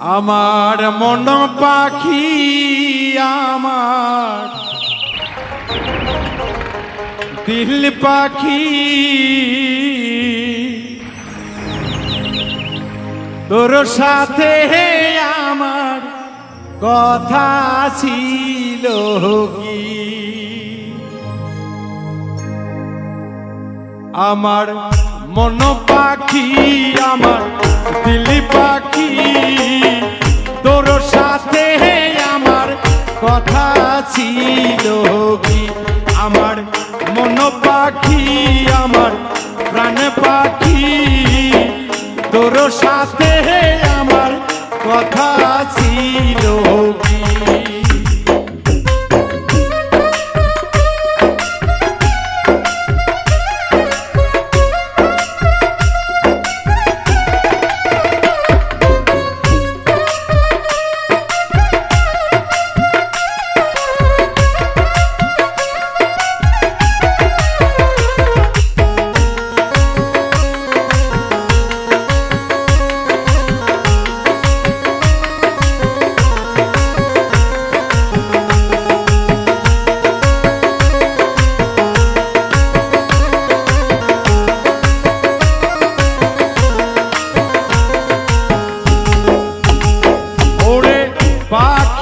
আমার মন পাখি আমার। দিল পাখি। তোর সাথে আমার কথা ছিল কি? আমার মন পাখি, আমার দিলি পাখি। ছিল আমার মন পাখি আমার প্রাণ পাখি।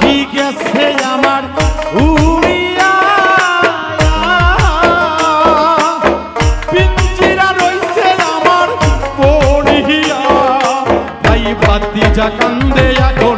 পাখি গেছে আমার উড়িয়া। পিঞ্জিরা রইছে আমার পড়িয়া। বাতি ভাতিজা কান্দে এখন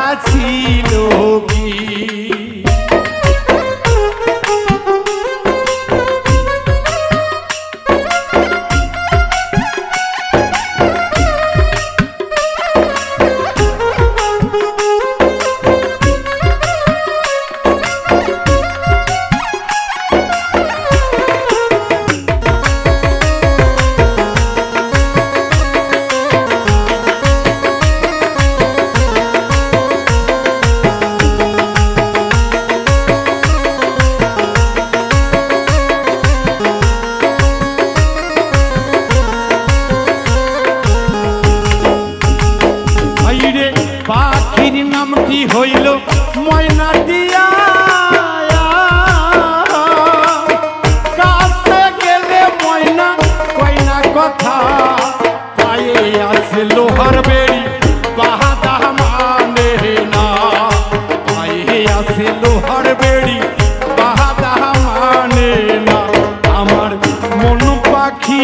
আছে লোহার বেড়ি বাহাদা মানে না। আমার মন পাখি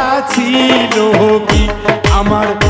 কাছি নবী আমার